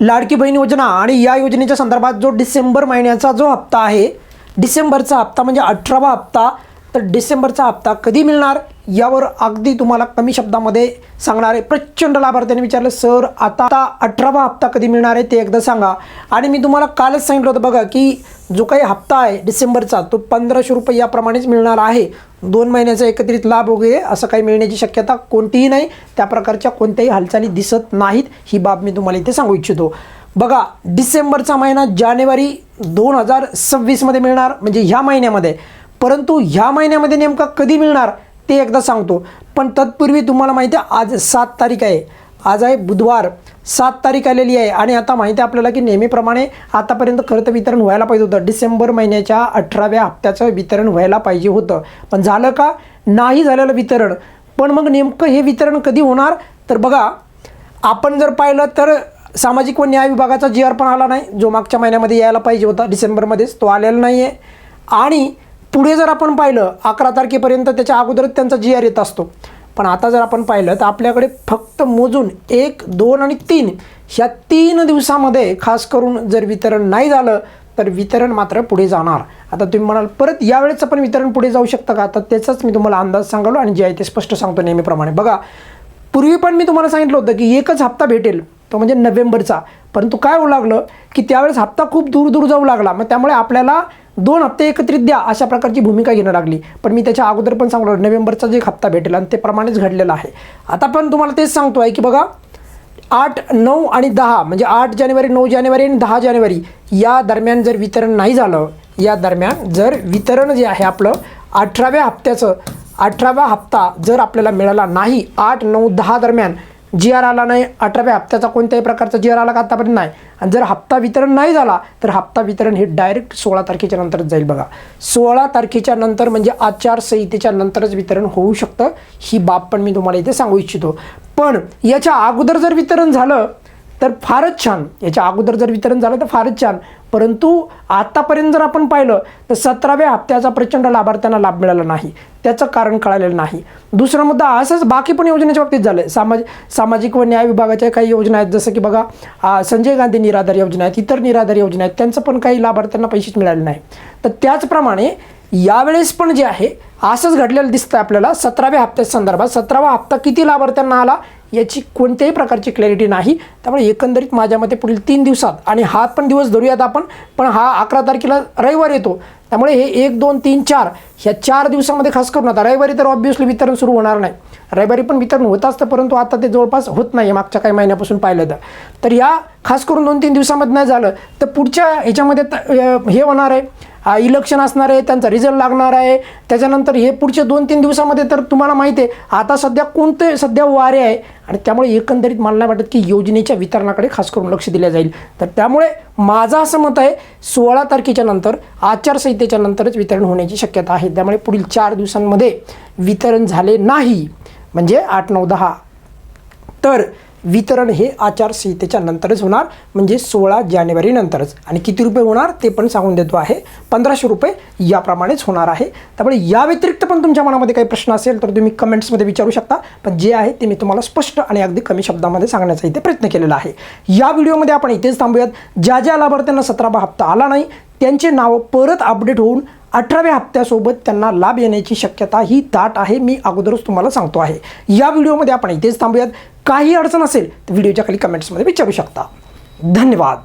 लाडकी बहीण योजना आणि या योजनेच्या संदर्भात जो डिसेंबर महिन्याचा जो हप्ता आहे डिसेंबरचा हप्ता म्हणजे अठरावा हप्ता तर डिसेंबरचा हप्ता कधी मिळणार? यावर अगदी तुम्हाला कमी शब्दामध्ये सांगणार आहे प्रचंड लाभार्थ्यांनी विचारलं सर आता आता अठरावा हप्ता कधी मिळणार आहे ते एकदा सांगा. आणि मी तुम्हाला कालच सांगितलं होतं बघा की जो काही हप्ता आहे डिसेंबरचा तो पंधराशे रुपये याप्रमाणेच मिळणार आहे. दोन महिन्याचा एकत्रित लाभ वगैरे असं काही मिळण्याची शक्यता कोणतीही नाही. त्या प्रकारच्या कोणत्याही हालचाली दिसत नाहीत ही बाब मी तुम्हाला इथे सांगू इच्छितो. बघा डिसेंबरचा महिना जानेवारी दोन हजार सव्वीसमध्ये मिळणार म्हणजे ह्या महिन्यामध्ये. परंतु ह्या महिन्यामध्ये नेमका कधी मिळणार? ते एकदा सांगतो. पण तत्पूर्वी तुम्हाला माहिती आहे आज सात तारीख आहे. आज आहे बुधवार. सात तारीख आलेली आहे. आणि आता माहिती आहे आपल्याला की नेहमीप्रमाणे आतापर्यंत खरं वितरण व्हायला पाहिजे होतं. डिसेंबर महिन्याच्या अठराव्या हप्त्याचं वितरण व्हायला पाहिजे होतं. पण झालं का? नाही झालेलं वितरण. पण मग नेमकं हे वितरण कधी होणार? तर बघा आपण जर पाहिलं तर सामाजिक व न्याय विभागाचा जी आर पण आला नाही. जो मागच्या महिन्यामध्ये यायला पाहिजे होता डिसेंबरमध्येच तो आलेला नाही आहे आणि पुढे जर आपण पाहिलं अकरा तारखेपर्यंत त्याच्या अगोदरच त्यांचा जी आर येत असतो. पण आता जर आपण पाहिलं तर आपल्याकडे फक्त मोजून एक दोन आणि तीन ह्या तीन दिवसामध्ये खास करून जर वितरण नाही झालं तर वितरण मात्र पुढे जाणार. आता तुम्ही म्हणाल परत यावेळेचं पण वितरण पुढे जाऊ शकतं का? आता त्याचाच मी तुम्हाला अंदाज सांगालो आणि जे आहे ते स्पष्ट सांगतो नेहमीप्रमाणे. बघा पूर्वी पण मी तुम्हाला सांगितलं होतं की एकच हप्ता भेटेल तो म्हणजे नोव्हेंबरचा. परंतु काय होऊ लागलं की त्यावेळेस हप्ता खूप दूर दूर जाऊ लागला. मग त्यामुळे आपल्याला दोन हप्ते एकत्रित द्या अशा प्रकारची भूमिका घेणं लागली. पण मी त्याच्या अगोदर पण सांगलो नोव्हेंबरचा जे हप्ता भेटेल आणि ते प्रमाणेच घडलेलं आहे. आता पण तुम्हाला तेच सांगतो आहे की बघा आठ नऊ आणि दहा म्हणजे आठ जानेवारी नऊ जानेवारी आणि दहा जानेवारी या दरम्यान जर वितरण नाही झालं या दरम्यान जर वितरण जे आहे आपलं अठराव्या हप्त्याचं अठरावा हप्ता जर आपल्याला मिळाला नाही आठ नऊ दहा दरम्यान जी आर आला नाही अठराव्या हप्त्याचा कोणत्याही प्रकारचा जी आर आला का आतापर्यंत नाही. आणि जर हप्ता वितरण नाही झाला तर हप्ता वितरण हे डायरेक्ट सोळा तारखेच्या नंतरच जाईल बघा. सोळा तारखेच्या नंतर म्हणजे आचारसंहितेच्या नंतरच वितरण होऊ शकतं. ही बाब पण मी तुम्हाला इथे सांगू इच्छितो. पण याच्या अगोदर जर वितरण झालं तर फारच छान. याच्या अगोदर जर वितरण झालं तर फारच छान. परंतु आतापर्यंत जर आपण पाहिलं तर सतराव्या हप्त्याचा प्रचंड लाभार्थ्यांना लाभ मिळाला नाही. त्याचं कारण कळालेलं नाही. दुसरा मुद्दा असंच बाकी पण योजनेच्या बाबतीत झालं आहे सामाज सामाजिक व न्याय विभागाच्या काही योजना आहेत. जसं की बघा संजय गांधी निराधार योजना आहेत इतर निराधार योजना आहेत. त्यांचं पण काही लाभार्थ्यांना पैसेच मिळाले नाही. तर त्याचप्रमाणे यावेळेस पण जे आहे असंच घडलेलं दिसतं आपल्याला. सतराव्या हप्त्या संदर्भात. सतरावा हप्ता किती लाभार्थ्यांना आला याची कोणत्याही प्रकारची क्लॅरिटी नाही. त्यामुळे एकंदरीत माझ्या मते पुढील तीन दिवसात आणि हा पण दिवस धरूयात आपण पण हा अकरा तारखेला रविवार येतो. त्यामुळे हे एक दोन तीन चार ह्या चार दिवसामध्ये खास करून आता रविवारी तर ऑब्व्हियसली वितरण सुरू होणार नाही. रविवारी पण वितरण होत असतं परंतु आता ते जवळपास होत नाही मागच्या काही महिन्यापासून पाहिलं तर. तर या खास करून दोन तीन दिवसामध्ये नाही झालं तर पुढच्या ह्याच्यामध्ये त- हे होणार आहे. इलेक्शन असणार आहे त्यांचा रिझल्ट लागणार आहे. त्याच्यानंतर हे पुढचे दोन तीन दिवसामध्ये तर तुम्हाला माहिती आहे आता सध्या कोणते सध्या वारे आहे आणि त्यामुळे एकंदरीत मला नाही वाटत की योजनेच्या वितरणाकडे खास करून लक्ष दिलं जाईल. तर त्यामुळे माझं असं मत आहे सोळा तारखेच्या नंतर आचारसंहितेच्या नंतरच वितरण होण्याची शक्यता आहे. त्यामुळे पुढील चार दिवसांमध्ये वितरण झाले नाही. म्हणजे आठ नऊ दहा. तर वितरण हे आचारसंहितेच्या नंतरच होणार म्हणजे सोळा जानेवारी नंतरच. आणि किती रुपये होणार ते पण सांगून देतो आहे. पंधराशे रुपये याप्रमाणेच होणार आहे. त्यामुळे या व्यतिरिक्त पण तुमच्या मनामध्ये काही प्रश्न असेल तर तुम्ही कमेंट्समध्ये विचारू शकता. पण जे आहे ते मी तुम्हाला स्पष्ट आणि अगदी कमी शब्दामध्ये सांगण्याचा इथे प्रयत्न केलेला आहे. या व्हिडिओमध्ये आपण इथेच थांबूयात. ज्या ज्या लाभार्थ्यांना सतरावा हप्ता आला नाही त्यांचे नाव परत अपडेट होऊन अठराव्या हप्त्यासोबत त्यांना लाभ येण्याची शक्यता ही दाट आहे मी अगोदरच तुम्हाला सांगतो आहे. या व्हिडिओमध्ये आपण इथेच थांबूयात. काही अडचण असेल तर व्हिडिओच्या खाली कमेंट्समध्ये विचारू शकता. धन्यवाद.